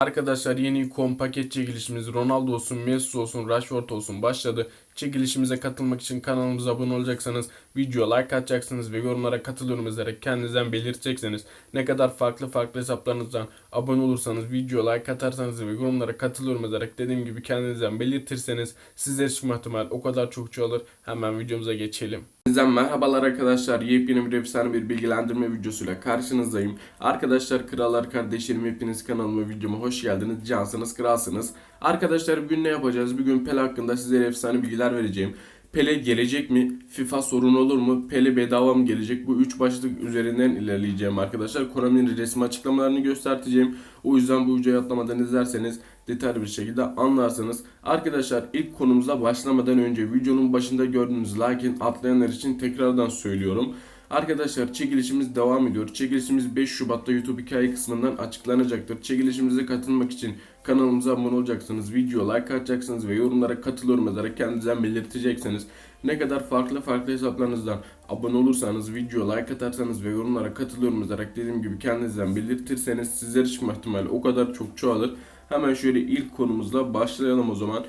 Arkadaşlar yeni ikon paket çekilişimiz Ronaldo olsun, Messi olsun, Rashford olsun başladı. Çekilişimize katılmak için kanalımıza abone olacaksanız, videoya like atacaksınız ve yorumlara katılıyorum yazarak kendinizden belirteceksiniz. Ne kadar farklı farklı hesaplarınızdan abone olursanız, videoya like atarsanız ve yorumlara katılıyorum yazarak dediğim gibi kendinizden belirtirseniz sizler çıkma ihtimal o kadar çok çoğalır. Hemen videomuza geçelim. Sizden merhabalar arkadaşlar. Yepyeni bir efsane bir bilgilendirme videosuyla karşınızdayım. Arkadaşlar krallar kardeşlerim hepiniz kanalıma videoma hoş geldiniz. Cansınız kralsınız. Arkadaşlar bugün ne yapacağız? Bugün Pele hakkında sizlere efsane bilgiler vereceğim. Pele gelecek mi? FIFA sorun olur mu? Pele bedava mı gelecek? Bu üç başlık üzerinden ilerleyeceğim arkadaşlar. Konami'nin resmi açıklamalarını göstereceğim. O yüzden bu videoyu atlamadan izlerseniz detaylı bir şekilde anlarsınız. Arkadaşlar ilk konumuza başlamadan önce videonun başında gördüğünüz lakin atlayanlar için tekrardan söylüyorum. Arkadaşlar çekilişimiz devam ediyor. Çekilişimiz 5 Şubat'ta YouTube hikaye kısmından açıklanacaktır. Çekilişimize katılmak için kanalımıza abone olacaksınız. Video like atacaksınız ve yorumlara katılıyorum yazarak kendinizden belirteceksiniz. Ne kadar farklı farklı hesaplarınızdan abone olursanız, video like atarsanız ve yorumlara katılıyorum yazarak dediğim gibi kendinizden belirtirseniz sizler çıkma ihtimali o kadar çok çoğalır. Hemen şöyle ilk konumuzla başlayalım o zaman.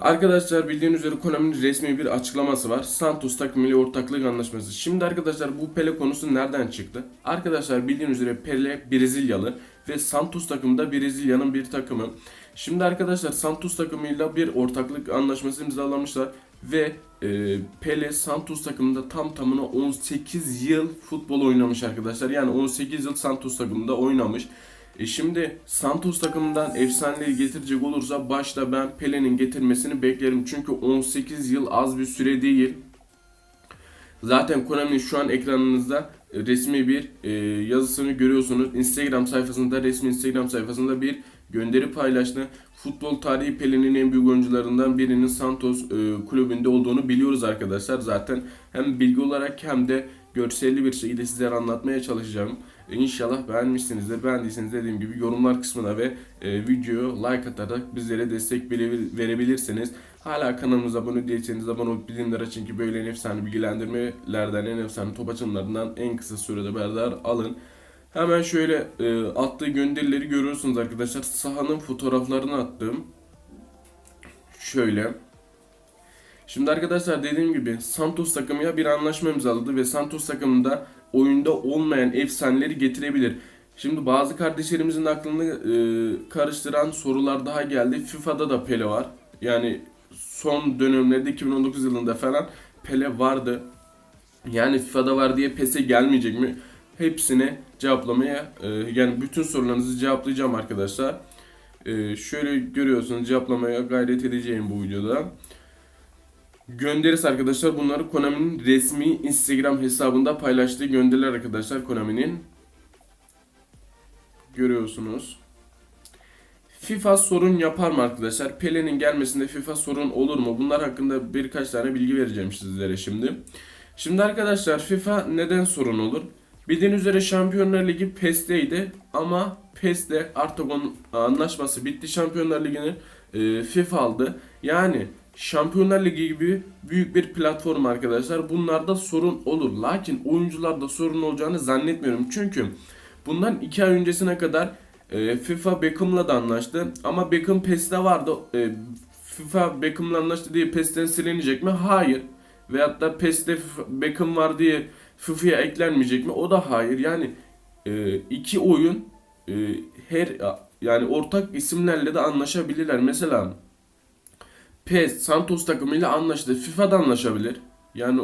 Arkadaşlar bildiğiniz üzere Konami'nin resmi bir açıklaması var. Santos takımıyla ortaklık anlaşması. Şimdi arkadaşlar bu Pele konusu nereden çıktı? Arkadaşlar bildiğiniz üzere Pele Brezilyalı ve Santos takımı da Brezilya'nın bir takımı. Şimdi arkadaşlar Santos takımıyla bir ortaklık anlaşması imzalamışlar ve e, Pele Santos takımında tam tamına 18 yıl futbol oynamış arkadaşlar. Yani 18 yıl Santos takımında oynamış. E şimdi Santos takımından efsaneleri getirecek olursa başta ben Pele'nin getirmesini beklerim. Çünkü 18 yıl az bir süre değil. Zaten Konami'nin şu an ekranınızda e, resmi bir e, yazısını görüyorsunuz. Instagram sayfasında, resmi Instagram sayfasında bir gönderi paylaştı. Futbol tarihi Pele'nin en büyük oyuncularından birinin Santos e, kulübünde olduğunu biliyoruz arkadaşlar. Zaten hem bilgi olarak hem de görselli bir şekilde sizlere anlatmaya çalışacağım. İnşallah beğenmişsinizdir. Beğendiyseniz dediğim gibi yorumlar kısmına ve e, videoya like atarak bizlere destek verebil- verebilirsiniz. Hala kanalımıza abone değilseniz abone olup bildirimleri açın ki böyle en efsane bilgilendirmelerden, en efsane top açımlarından en kısa sürede haberdar alın. Hemen şöyle e, attığı gönderileri görüyorsunuz arkadaşlar. Sahanın fotoğraflarını attım. Şöyle. Şimdi arkadaşlar dediğim gibi Santos takımıyla bir anlaşma imzaladı ve Santos takımında oyunda olmayan efsaneleri getirebilir. Şimdi bazı kardeşlerimizin aklını e, karıştıran sorular daha geldi. FIFA'da da Pele var. Yani son dönemlerde 2019 yılında falan Pele vardı. Yani FIFA'da var diye PES'e gelmeyecek mi? Hepsine cevaplamaya e, yani bütün sorularınızı cevaplayacağım arkadaşlar. E, şöyle görüyorsunuz cevaplamaya gayret edeceğim bu videoda. Gönderisi arkadaşlar bunları Konami'nin resmi Instagram hesabında paylaştığı gönderiler arkadaşlar Konami'nin. Görüyorsunuz. FIFA sorun yapar mı arkadaşlar? Pele'nin gelmesinde FIFA sorun olur mu? Bunlar hakkında birkaç tane bilgi vereceğim sizlere şimdi. Şimdi arkadaşlar FIFA neden sorun olur? Bildiğiniz üzere Şampiyonlar Ligi PES'teydi ama PES'te artık onun anlaşması bitti. Şampiyonlar Ligi'ni e, FIFA aldı. Yani Şampiyonlar Ligi gibi büyük bir platform arkadaşlar. Bunlarda sorun olur. Lakin oyuncularda sorun olacağını zannetmiyorum. Çünkü bundan 2 ay öncesine kadar e, FIFA Beckham'la da anlaştı. Ama Beckham PES'te vardı. E, FIFA Beckham'la anlaştı diye PES'ten silinecek mi? Hayır. Veyahut da PES'te Beckham var diye FIFA'ya eklenmeyecek mi? O da hayır. Yani e, iki oyun her yani ortak isimlerle de anlaşabilirler. Mesela PES Santos takımıyla anlaştı. FIFA'da anlaşabilir. Yani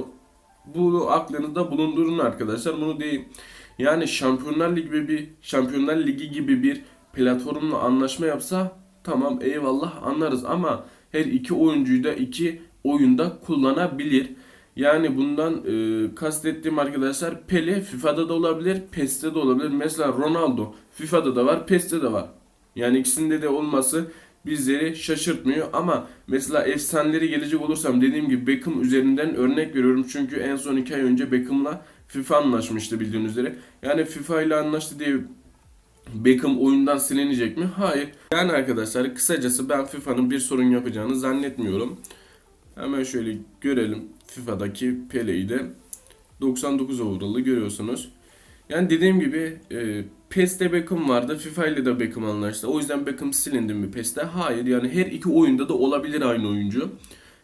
bunu aklınızda bulundurun arkadaşlar. Bunu diyeyim. Yani Şampiyonlar Ligi gibi bir Şampiyonlar Ligi gibi bir platformla anlaşma yapsa tamam eyvallah anlarız ama her iki oyuncuyu da iki oyunda kullanabilir. Yani bundan e, kastettiğim arkadaşlar Pele FIFA'da da olabilir, PES'te de olabilir. Mesela Ronaldo FIFA'da da var, PES'te de var. Yani ikisinde de olması bizleri şaşırtmıyor ama mesela efsaneleri gelecek olursam dediğim gibi Beckham üzerinden örnek veriyorum. Çünkü en son 2 ay önce Beckham'la FIFA anlaşmıştı bildiğiniz üzere. Yani FIFA ile anlaştı diye Beckham oyundan silinecek mi? Hayır. Yani arkadaşlar kısacası ben FIFA'nın bir sorun yapacağını zannetmiyorum. Hemen şöyle görelim FIFA'daki Pele'yi de 99 overall'ı görüyorsunuz. Yani dediğim gibi e, PES'te Beckham vardı. FIFA ile de Beckham anlaştı. O yüzden Beckham silindi mi PES'te? Hayır. Yani her iki oyunda da olabilir aynı oyuncu.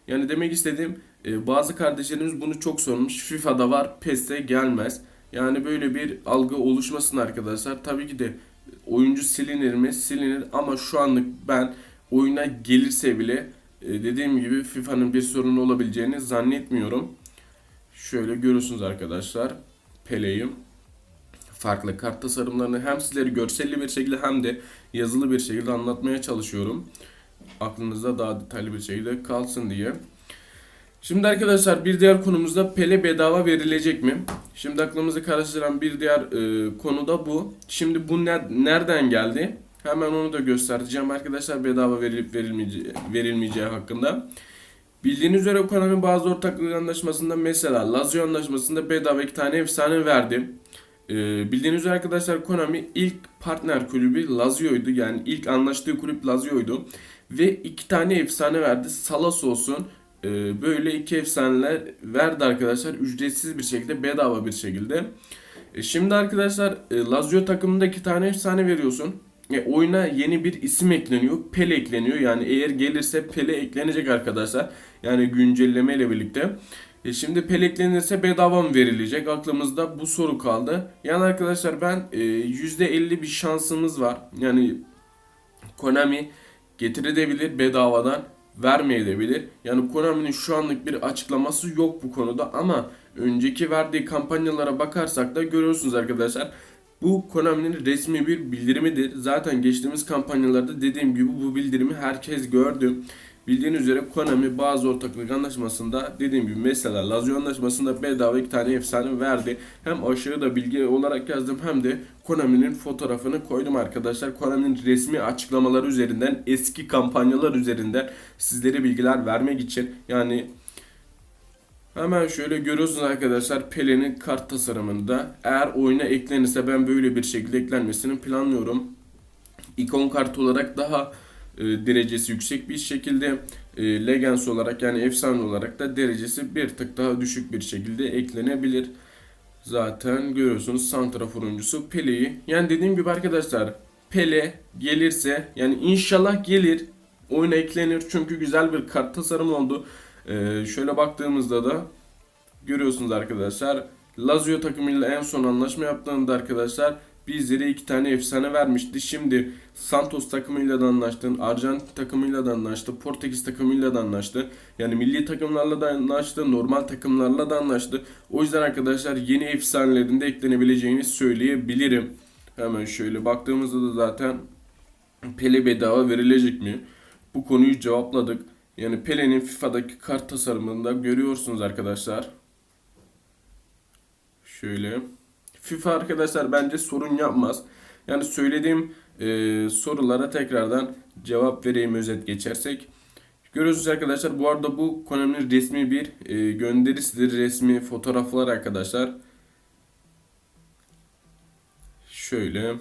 Yani demek istediğim e, bazı kardeşlerimiz bunu çok sormuş. FIFA'da var, PES'te gelmez. Yani böyle bir algı oluşmasın arkadaşlar. Tabii ki de oyuncu silinir mi? Silinir ama şu anlık ben oyuna gelirse bile e, dediğim gibi FIFA'nın bir sorunu olabileceğini zannetmiyorum. Şöyle görüyorsunuz arkadaşlar. Pele'yi farklı kart tasarımlarını hem sizleri görselli bir şekilde hem de yazılı bir şekilde anlatmaya çalışıyorum. Aklınızda daha detaylı bir şekilde kalsın diye. Şimdi arkadaşlar bir diğer konumuzda Pele bedava verilecek mi? Şimdi aklımızı karıştıran bir diğer e, konu da bu. Şimdi bu ne, nereden geldi? Hemen onu da göstereceğim arkadaşlar bedava verilip verilmeyeceği, verilmeyeceği hakkında. Bildiğiniz üzere Konami bazı ortaklık anlaşmasında mesela Lazio anlaşmasında bedava iki tane efsane verdi. Ee, bildiğiniz üzere arkadaşlar Konami ilk partner kulübü Lazio'ydu. Yani ilk anlaştığı kulüp Lazio'ydu. Ve iki tane efsane verdi. Salas olsun. e, böyle iki efsaneler verdi arkadaşlar. Ücretsiz bir şekilde, bedava bir şekilde. E, şimdi arkadaşlar e, Lazio takımında iki tane efsane veriyorsun. E, oyuna yeni bir isim ekleniyor. Pele ekleniyor. Yani eğer gelirse Pele eklenecek arkadaşlar. Yani güncelleme ile birlikte. E şimdi Pele eklenirse bedava mı verilecek? Aklımızda bu soru kaldı. Yani arkadaşlar ben e, %50 bir şansımız var. Yani Konami getirebilir bedavadan vermeyebilir. Yani Konami'nin şu anlık bir açıklaması yok bu konuda ama önceki verdiği kampanyalara bakarsak da görüyorsunuz arkadaşlar. Bu Konami'nin resmi bir bildirimidir. Zaten geçtiğimiz kampanyalarda dediğim gibi bu bildirimi herkes gördü. Bildiğiniz üzere Konami bazı ortaklık anlaşmasında dediğim gibi mesela Lazio anlaşmasında bedava iki tane efsane verdi. Hem aşağıda bilgi olarak yazdım hem de Konami'nin fotoğrafını koydum arkadaşlar. Konami'nin resmi açıklamaları üzerinden eski kampanyalar üzerinden sizlere bilgiler vermek için yani Hemen şöyle görüyorsunuz arkadaşlar Pele'nin kart tasarımında. Eğer oyuna eklenirse ben böyle bir şekilde eklenmesini planlıyorum. İkon kart olarak daha e, derecesi yüksek bir şekilde e, Legends olarak yani efsane olarak da derecesi bir tık daha düşük bir şekilde eklenebilir. Zaten görüyorsunuz santrafor oyuncusu Pele'yi. Yani dediğim gibi arkadaşlar Pele gelirse yani inşallah gelir oyuna eklenir çünkü güzel bir kart tasarımı oldu. Ee, şöyle baktığımızda da görüyorsunuz arkadaşlar. Lazio takımıyla en son anlaşma yaptığında arkadaşlar bizlere iki tane efsane vermişti. Şimdi Santos takımıyla da anlaştı, Arjantin takımıyla da anlaştı, Portekiz takımıyla da anlaştı. Yani milli takımlarla da anlaştı, normal takımlarla da anlaştı. O yüzden arkadaşlar yeni efsanelerin de eklenebileceğini söyleyebilirim. Hemen şöyle baktığımızda da zaten Pele bedava verilecek mi? Bu konuyu cevapladık. Yani Pele'nin FIFA'daki kart tasarımında görüyorsunuz arkadaşlar. Şöyle. FIFA arkadaşlar bence sorun yapmaz. Yani söylediğim e, sorulara tekrardan cevap vereyim özet geçersek. Görüyorsunuz arkadaşlar bu arada bu Konami'nin resmi bir e, gönderisidir. Resmi fotoğraflar arkadaşlar. Şöyle.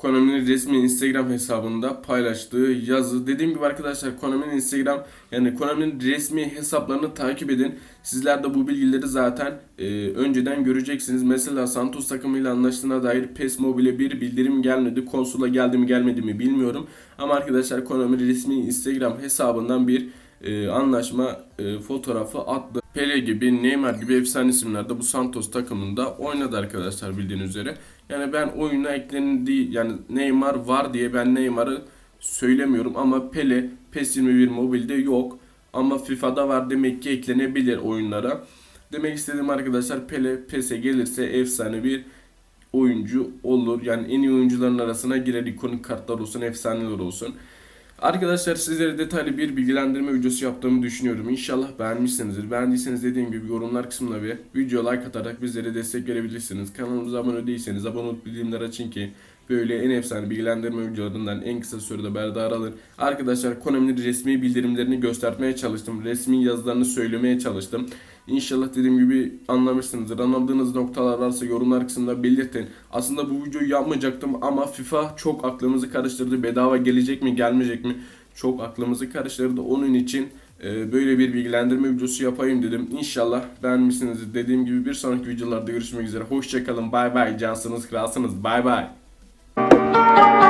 Konami'nin resmi Instagram hesabında paylaştığı yazı. Dediğim gibi arkadaşlar Konami'nin Instagram yani Konami'nin resmi hesaplarını takip edin. Sizler de bu bilgileri zaten e, önceden göreceksiniz. Mesela Santos takımıyla anlaştığına dair PES Mobile bir bildirim gelmedi. Konsola geldi mi gelmedi mi bilmiyorum. Ama arkadaşlar Konami resmi Instagram hesabından bir e, anlaşma e, fotoğrafı attı. Pele gibi, Neymar gibi efsane isimler de bu Santos takımında oynadı arkadaşlar bildiğiniz üzere. Yani ben oyuna eklendiği yani Neymar var diye ben Neymar'ı söylemiyorum ama Pele PES 21 mobilde yok. Ama FIFA'da var demek ki eklenebilir oyunlara. Demek istediğim arkadaşlar Pele PES'e gelirse efsane bir oyuncu olur. Yani en iyi oyuncuların arasına girer ikonik kartlar olsun, efsaneler olsun. Arkadaşlar sizlere detaylı bir bilgilendirme videosu yaptığımı düşünüyorum. İnşallah beğenmişsinizdir. Beğendiyseniz dediğim gibi yorumlar kısmına bir video like atarak bizlere destek verebilirsiniz. Kanalımıza abone değilseniz abone olup bildirimleri açın ki böyle en efsane bilgilendirme videolarından en kısa sürede haberdar alın. Arkadaşlar Konami'nin resmi bildirimlerini göstermeye çalıştım. Resmi yazılarını söylemeye çalıştım. İnşallah dediğim gibi anlamışsınızdır. Anladığınız noktalar varsa yorumlar kısmında belirtin. Aslında bu videoyu yapmayacaktım ama FIFA çok aklımızı karıştırdı. Bedava gelecek mi gelmeyecek mi? Çok aklımızı karıştırdı. Onun için e, böyle bir bilgilendirme videosu yapayım dedim. İnşallah beğenmişsinizdir. Dediğim gibi bir sonraki videolarda görüşmek üzere. Hoşçakalın. Bay bay. Cansınız, kralsınız. Bay bay. Thank you.